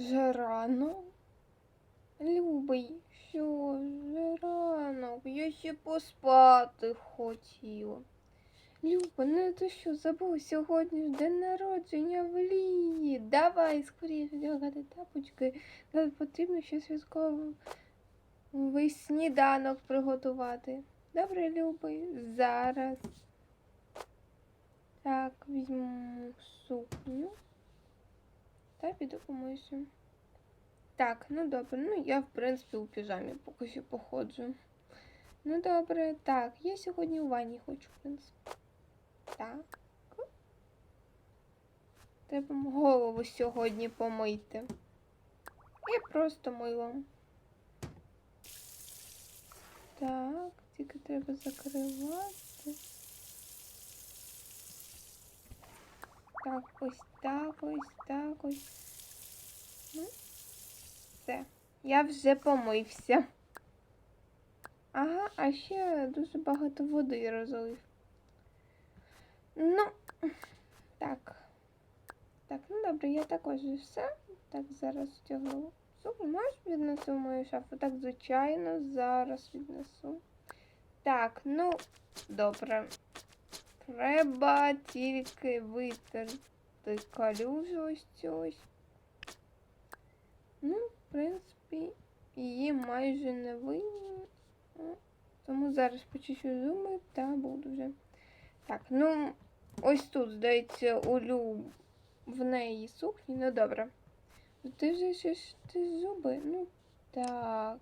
Вже рано. Любий, що вже рано. Я ще поспати хотіла. Люба, ну ти що, забув сьогодні ж день народження в Лії. Давай скоріше вдягати тапочки. Нам потрібно ще святковий сніданок приготувати. Добре, Любий, зараз. Так, візьму сукню. Та піду помиюся. Так, ну добре, ну я в принципі у піжамі поки що походжу. Ну добре, так, я сьогодні у ванні хочу, в принципі. Так. Треба голову сьогодні помити. Я просто милом. Так, тільки треба закривати. Так, ось так, ось так, ось. Ну, все. Я вже помився. Ага, а ще дуже багато води розлив. Ну, так. Так, ну добре, я також і все. Так, зараз втягну. Супер, можеш віднесу в мою шафу? Так, звичайно, зараз віднесу. Так, ну, добре. Треба тільки витерти калюжу ось цю ось. Ну, в принципі, її майже не видно. Ну, Тому зараз почищу зуби та буду вже. Так, ну, ось тут, здається, улю в неї сукні. Ну добре. Ну, Ти вже щось ти зуби? Ну так.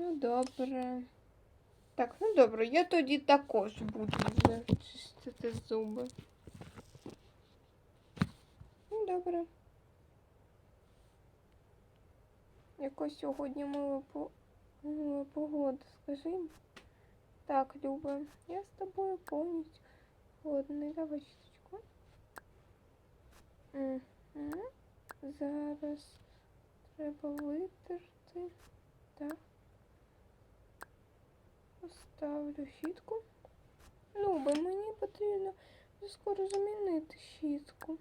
Ну добре. Так, ну добре, я тоді також буду чистити зуби. Ну, добре. Якось сьогодні мила по... погода, скажи. Так, Люба, я з тобою повністю згодна. Давай щіточку. Зараз треба витерти. Так. Поставлю щітку. Люба, мені потрібно скоро замінити щітку.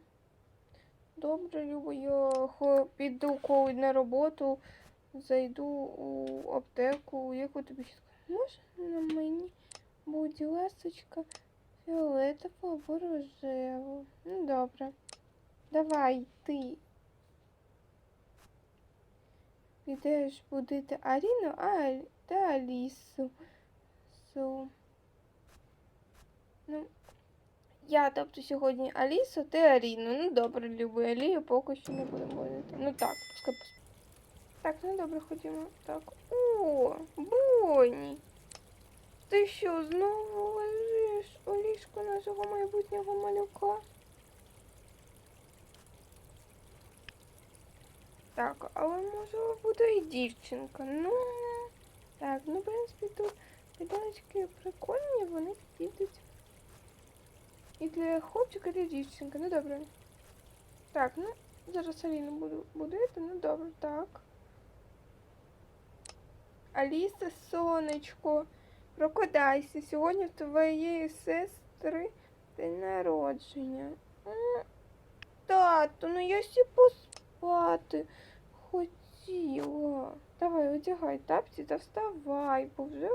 Добре, Люба, я піду коли на роботу, зайду у аптеку. Яку тобі щітку? Може на мені, будь ласочка, фіолетову або рожеву. Ну, добре. Давай ти. Підеш будити Аріну а, та Алісу. Су. Ну, я, тобто, сьогодні Алісу та Аріну. Ну, добре, люблю Алію, поки що не будемо будити. Ну так, пускай. Так, ну добре, ходімо. Так. О, Боні. Ти що, знову лежиш у ліжку нашого майбутнього малюка? Так, але може буде і дівчинка. Ну, так, ну, в принципі, тут підоночки прикольні, вони підуть. І для хлопчика, і для дівчинки. Ну добре. Так, ну, зараз Аліну буду будити, ну добре, так. Аліса, сонечко, прокидайся. Сьогодні в твоєї сестри день народження. Тату, ну я ще поспати хотіла. Одягай тапці та вставай, бо вже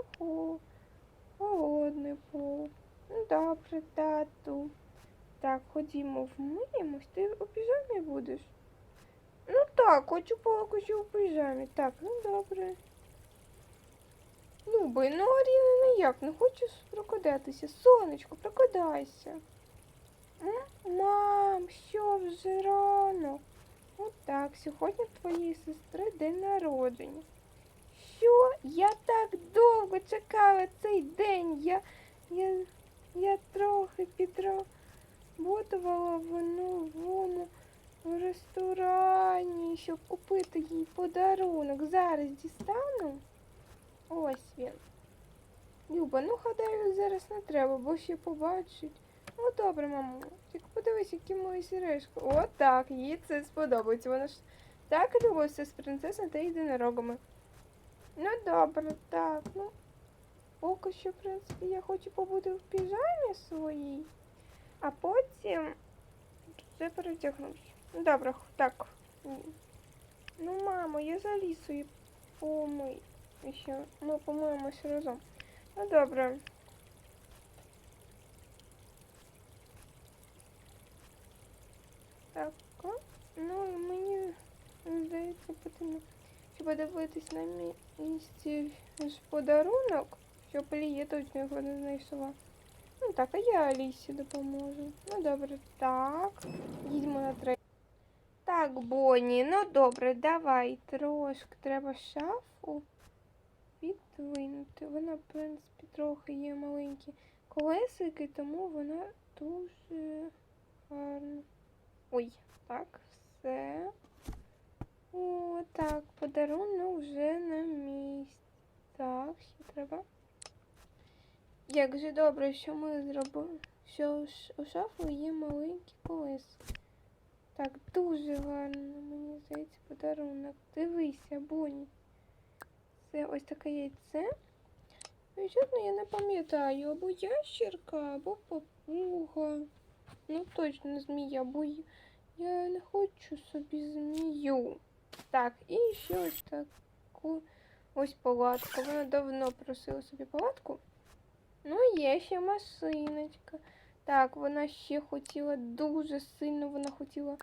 холодний був. Ну, Добре, тату. Так, ходімо вмиємось. Ти у піжамі будеш? Ну так, хочу поки у піжамі. Так, ну добре. Любий, ну Аріна ніяк не хочеш прокидатися. Сонечко, прокидайся. Мам, що вже рано? Отак, сьогодні твоєї сестри день народження. Що? Я так довго чекала цей день. Я, я, я трохи підработувала в новому ресторані, щоб купити їй подарунок. Зараз дістану. Ось він. Люба, ну гадаю, зараз не треба, бо ще побачить. Ну добре, мамо. Тільки подивись, які мої сережки. О, так, їй це сподобається. Вона ж так любиться з принцесами та єдинорогами. Ну добре, так, ну. Поки що, в принципі, я хочу побути в піжамі своїй, а потім все перетягнувся. Ну, Добре, х- так. Ні. Ну, мамо, я за лісою помий. І ще ми помиємося разом. Ну добре. Так. о, Ну і мені здається, потрібно ще Подивитись на місці подарунок, щоб Лія точно його не знайшла. Ну так, а я Алісі допоможу. Ну добре, так. Їдьмо на третій. Так, Бонні, ну добре, давай трошки треба шафу відвинути. Вона, в принципі, трохи є маленькі колесики, тому вона дуже гарна. Ой, так, все. О, так, подарунок вже на місці. Так, ще треба. Як же добре, що ми зробили, що у шафу є маленькі колеса. Так, дуже гарно, мені здається, подарунок. Дивися, Бонні. Це ось таке яйце. Ну, чесно, я не пам'ятаю, або ящерка, або папуга. Ну, точно змія, бо я не хочу собі змію. Так, і ще ось таку ось палатку. Вона давно просила собі палатку. Ну, є ще машиночка. Так, вона ще хотіла дуже сильно вона хотіла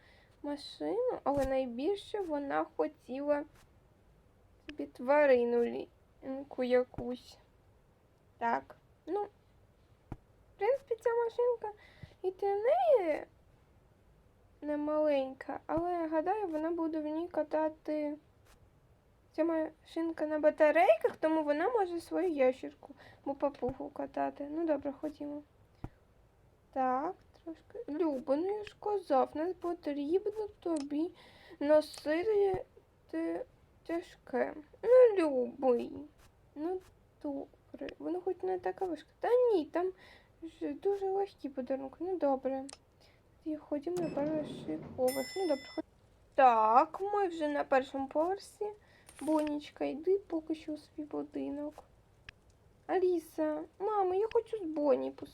машину, але найбільше вона хотіла собі тварину якусь. Так, ну, в принципі, ця машинка і для неї не маленька, але я гадаю, вона буде в ній катати. Ця машинка на батарейках, тому вона може свою ящерку або папугу катати. Ну добре, ходімо. Так, трошки. Люба, ну я ж казав, не потрібно тобі носити тяжке. Ну, любий. Ну, добре. Воно хоч не така важка. Та ні, там ж дуже легкий подарунок. Ну добре. Тоді ходімо на перший поверх. Ну добре, ходімо. Так, ми вже на першому поверсі. Бонічка, йди поки що у свій будинок. Аліса, мамо, я хочу з Боні пос.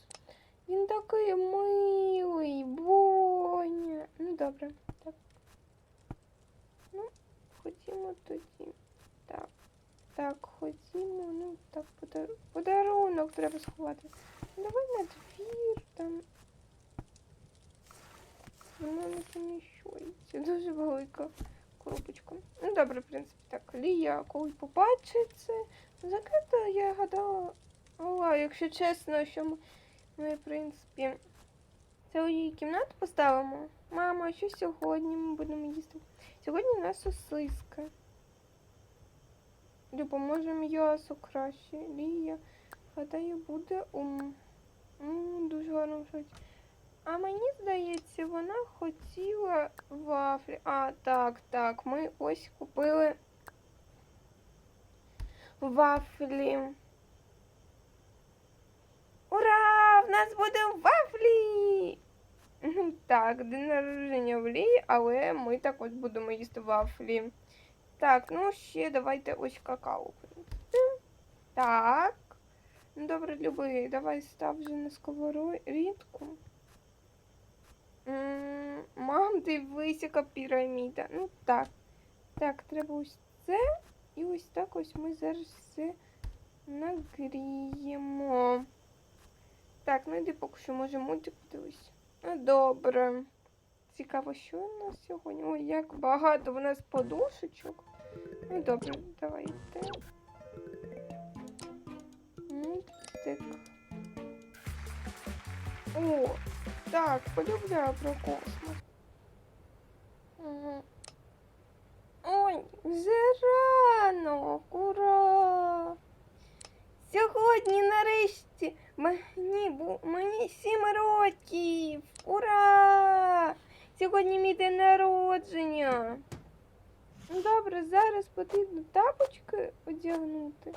Він такий милий, Боня. Ну, добре, так. Ну, ходімо тоді. Так. Так, ходімо, ну так, подар... подарунок треба сховати. Давай на двір там. Воно не поміщується. Дуже велика коробочка. Ну, добре, в принципі, так. Лія, коли побачить це, закрита, я гадала. О, якщо чесно, що ми, ми в принципі, цілу її кімнату поставимо. Мама, що сьогодні ми будемо їсти? Сьогодні у нас сосиска. Люба, може м'ясо краще. Лія, гадаю, буде ум. М, дуже гарно щось. А мені здається, вона хотіла вафлі. А, так, так, ми ось купили вафлі. Ура! В нас буде вафлі! Так, день народження в Лії, але ми також будемо їсти вафлі. Так, ну ще давайте ось какао. Так. Ну, добре, любий, давай став вже на сковорідку. Мам, дивись, яка піраміда. Ну так. Так, треба ось це. І ось так ось ми зараз все нагріємо. Так, ну йди поки що може мультик подивись. Ну, добре. Цікаво, що у нас сьогодні? Ой, як багато у нас подушечок. Ну, добре, давайте. Мультик. О, так, полюбляю про космос. Ой, вже рано, ура! Сьогодні нарешті мені, бу- мені сім років. Ура! Сьогодні мій день народження. Ну, Добре, зараз потрібно тапочки одягнути.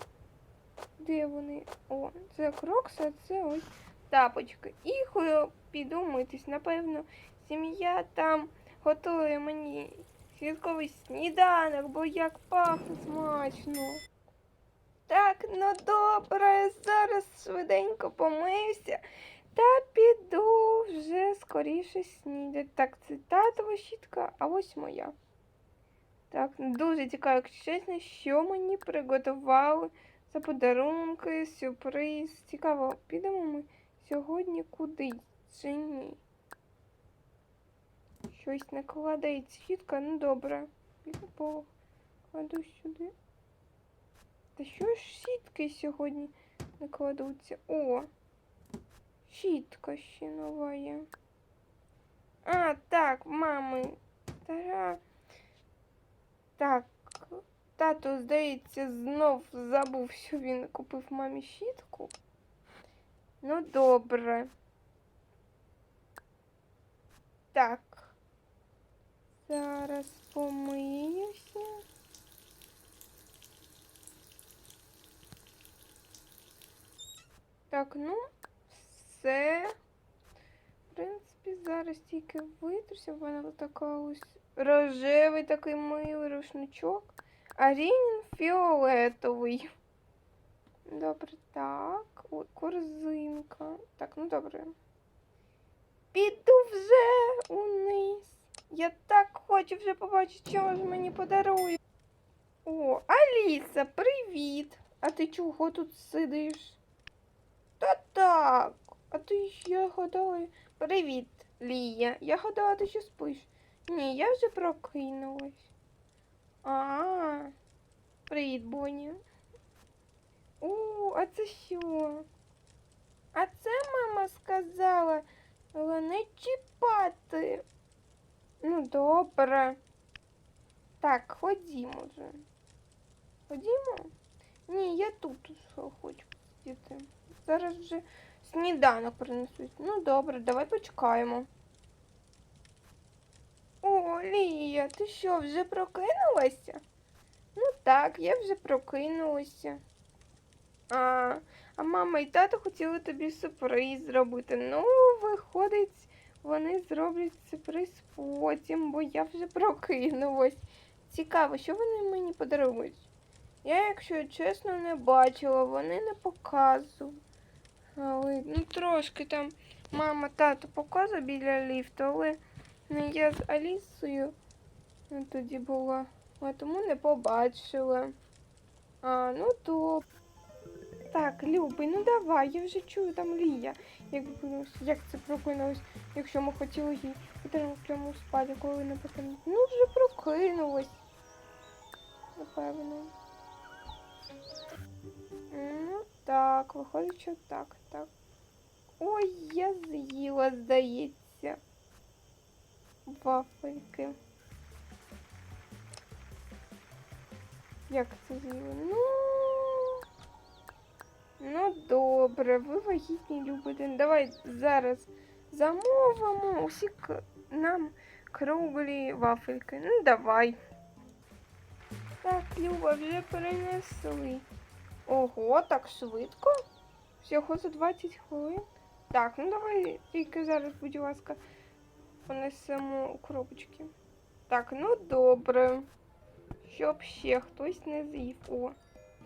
Де вони? О, це крокс, а це ось тапочки. І піду митись. Напевно, сім'я там готує мені святковий сніданок, бо як пахне смачно. Так, ну добре, зараз швиденько помився Та піду вже скоріше снідати. Так, це татова щітка, а ось моя. Так, дуже цікаво, якщо чесно, що мені приготували за подарунки, сюрприз. Цікаво, підемо ми сьогодні куди чи ні? Щось не кладеться. Ну добре. Покладу сюди. Та що ж щітки сьогодні не кладуться? О! Щітка ще нова є. А, так, мами. Тара. Так. Тато, здається, знов забув, що він купив мамі щітку. Ну, добре. Так. Зараз помиюся. Так, ну, все. В принципі, зараз тільки витруся, в мене така ось рожевий такий милий рушничок, а Рінін фіолетовий. Добре, так. Ой, корзинка. Так, ну добре. Піду вже униз. Я так хочу вже побачити, що ж мені подарують. О, Аліса, привіт! А ти чого тут сидиш? Та так. А ти я гадала. Привіт, Лія. Я гадала, ти ще спиш. Ні, я вже прокинулась. А, привіт, Боні. О, а це що? А це мама сказала, не чіпати. Ну, добре. Так, ходімо вже. Ходімо? Ні, я тут хочу сидіти. Зараз вже сніданок принесуть. Ну, добре, давай почекаємо. О, Лія, ти що, вже прокинулася? Ну так, я вже прокинулася. А, а мама і тато хотіли тобі сюрприз зробити. Ну, виходить, вони зроблять сюрприз потім, бо я вже прокинулась. Цікаво, що вони мені подарують? Я, якщо чесно, не бачила, вони не показували. Ну, трошки там мама тато показує біля ліфту, але не я з Алісою ну, тоді була, а тому не побачила. А, ну то. Так, Любий, ну давай, я вже чую там Лія. Як, як це прокинулось, якщо ми хотіли їй прямо спати, коли не потрібно. Ну вже прокинулась. Напевно. Ну так, виходить, що так, так. Ой, я з'їла, здається. Вафельки. Як це з'їла? Ну. Ну, добре, ви вагітні любите. Давай зараз замовимо усі к- нам круглі вафельки. Ну, давай. Так, Люба, вже перенесли. Ого, так швидко? Всього за 20 хвилин. Так, ну давай тільки зараз, будь ласка, понесемо у коробочки. Так, ну добре. Щоб ще хтось не з'їв. О,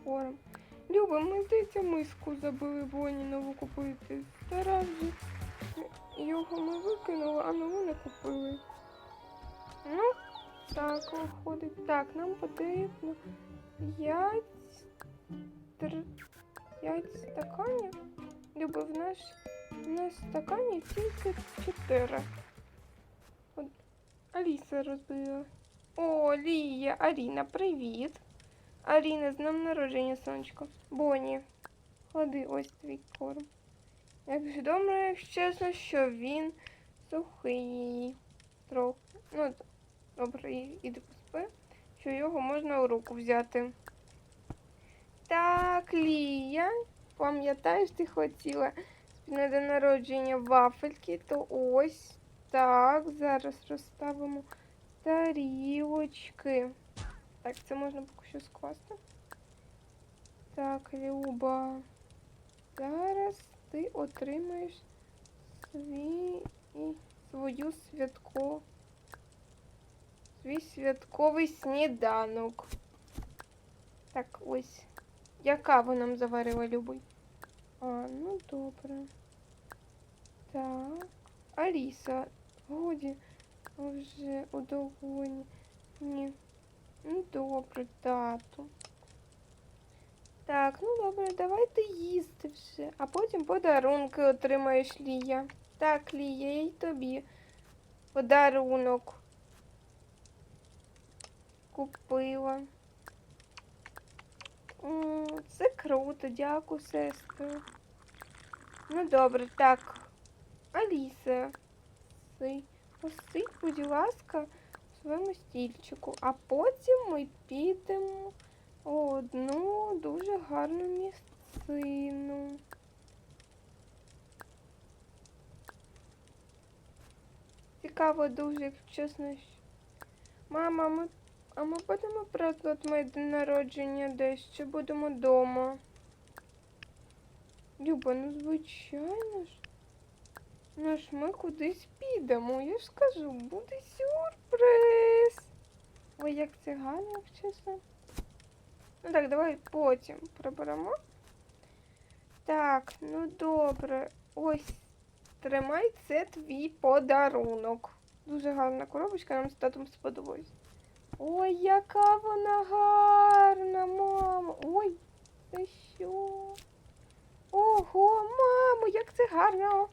корм. Люба, ми здається, миску забили Боні нову купити. Вже його ми викинули, а нову не купили. Ну, так, виходить. Так, нам потрібно 5 тр... 5 стаканів. Люба, в наш в нас стаканів тільки 4. От Аліса розбила. О, Лія, Аріна, привіт. Аріна, з днем народження, сонечко. Боні, клади ось твій корм. Як добре, якщо чесно, що він сухий. Трохи. Ну, добре, іди поспи, що його можна у руку взяти. Так, Лія, пам'ятаєш, ти хотіла на день народження вафельки, то ось так. Зараз розставимо тарілочки. Так, це можна поки що скласти. Так, Люба. Зараз ти отримаєш свій свою святко. Свій святковий сніданок. Так, ось. Я каву нам заварила, Любий. А, ну добре. Так. Аліса, годі вже у догоні. Ні. Ну добре, тату. Так, ну добре, давайте їсти вже, а потім подарунки отримаєш Лія. Так, Лія, я й тобі подарунок купила. Це круто, дякую, сестро. Ну добре, так. Аліса, си- посидь, будь ласка, своєму стільчику, а потім ми підемо у одну дуже гарну місцину. Цікаво дуже, якщо чесно. Мама, ми, а ми будемо празднувати моє день народження десь чи будемо вдома? Люба, ну звичайно ж. Ну ж ми кудись підемо, я ж скажу, буде сюрприз. Ой, як це гарно, чесно. Ну так, давай потім приберемо. Так, ну добре. Ось, тримай, це твій подарунок. Дуже гарна коробочка, нам з татом сподобалось. Ой, яка вона гарна, мамо. Ой, це що? Ого, мамо, як це гарно.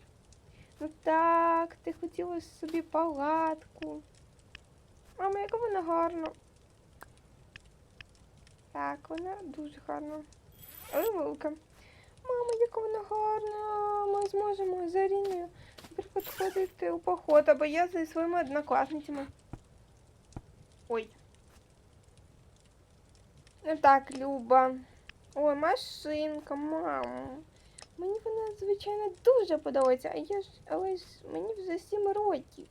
Ну так, ти хотіла собі палатку. Мамо, яка вона гарна. Так, вона дуже гарна. Але велика. Мамо, яка вона гарна. Ми зможемо з Аріною наприклад, ходити у поход, або я зі своїми однокласницями. Ой. Ну так, Люба. Ой, машинка, мамо. Мені вона, звичайно, дуже подобається, а я ж, але ж мені вже сім років.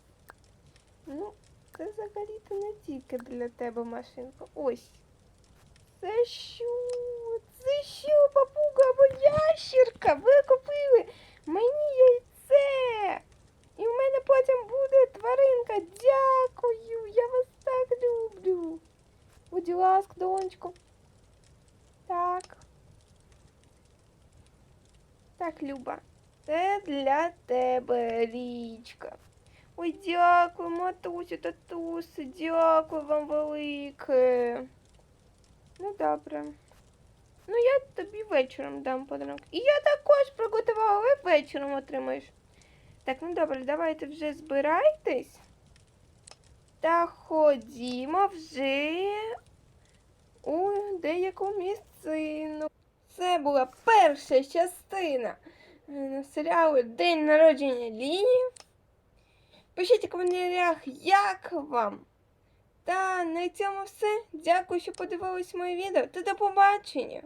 Ну, це взагалі-то не тільки для тебе машинка. Ось. Це що? Це що, папуга або ящірка? Ви купили мені яйце. І в мене потім буде тваринка. Дякую. Я вас так люблю. Будь ласка, донечко. Так. Так, Люба. Це для тебе річка. Ой, дякую, матусю, татусю, дякую вам велике. Ну, добре. Ну, я тобі вечором дам подарунок. І я також приготувала, але вечором отримаєш. Так, ну добре, давайте вже збирайтесь. Та ходімо вже у деяку місцину. Це була перша частина е, серіалу День народження Ліні. Пишіть у коментарях, як вам. Та на цьому все. Дякую, що подивились моє відео та до побачення!